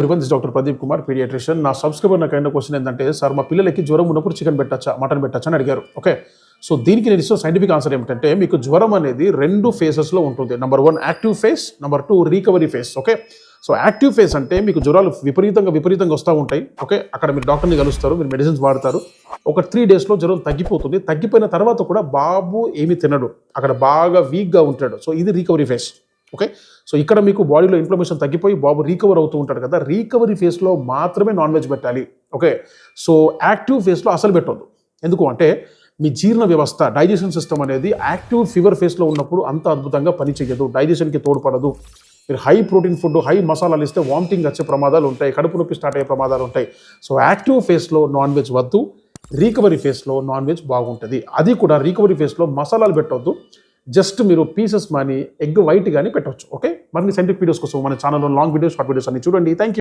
Everyone this doctor Pradeep Kumar paediatrician నా subscriber నాకు అయిన క్వశ్చన్ ఏంటంటే సార్ మా పిల్లలకి జ్వరం ఉన్నప్పుడు చికెన్ పెట్టచ్చా మటన్ పెట్టచ్చా? అని అడిగారు. ఓకే సో దీనికి నేను ఇస్తున్న సైంటిఫిక్ ఆన్సర్ ఏమిటంటే మీకు జ్వరం అనేది రెండు ఫేసెస్లో ఉంటుంది. Number one active phase number two recovery phase okay so active phase అంటే మీకు జ్వరాలు విపరీతంగా విపరీతంగా వస్తూ ఉంటాయి. ఓకే అక్కడ మీరు డాక్టర్ని కలుస్తారు మీరు మెడిసిన్స్ వాడతారు. ఒక త్రీ డేస్లో జ్వరం తగ్గిపోతుంది. తగ్గిపోయిన తర్వాత కూడా బాబు ఏమి తినడు. అక్కడ బాగా వీక్గా ఉంటాడు. సో ఇది రికవరీ ఫేస్ ఓకే సో ఇక్కడ మీకు బాడీలో ఇన్ఫ్లమేషన్ తగ్గిపోయి బాబు రీకవర్ అవుతూ ఉంటాడు కదా. రీకవరీ ఫేస్లో మాత్రమే నాన్ వెజ్ పెట్టాలి ఓకే సో యాక్టివ్ ఫేస్లో అసలు పెట్టొద్దు. ఎందుకు అంటే మీ జీర్ణ వ్యవస్థ డైజెషన్ సిస్టమ్ అనేది యాక్టివ్ ఫీవర్ ఫేస్లో ఉన్నప్పుడు అంత అద్భుతంగా పనిచేయదు డైజెషన్కి తోడ్పడదు. మీరు హై ప్రోటీన్ ఫుడ్ హై మసాలాలు ఇస్తే వామిటింగ్ వచ్చే ప్రమాదాలు ఉంటాయి. కడుపు నొప్పి స్టార్ట్ అయ్యే ప్రమాదాలు ఉంటాయి. సో యాక్టివ్ ఫేస్లో నాన్ వెజ్ వద్దు. రీకవరీ ఫేస్లో నాన్ వెజ్ బాగుంటుంది. అది కూడా రీకవరీ ఫేస్లో మసాలాలు పెట్టొద్దు. జస్ట్ మీరు పీసెస్ మనీ ఎగ్ వైట్ కానీ పెట్టవచ్చు ఓకే? మరి సైంటిఫిక్ వీడియోస్ కోసం మన ఛానల్లో లాంగ్ వీడియోస్ షార్ట్ వీడియోస్ అన్ని చూడండి. Thank you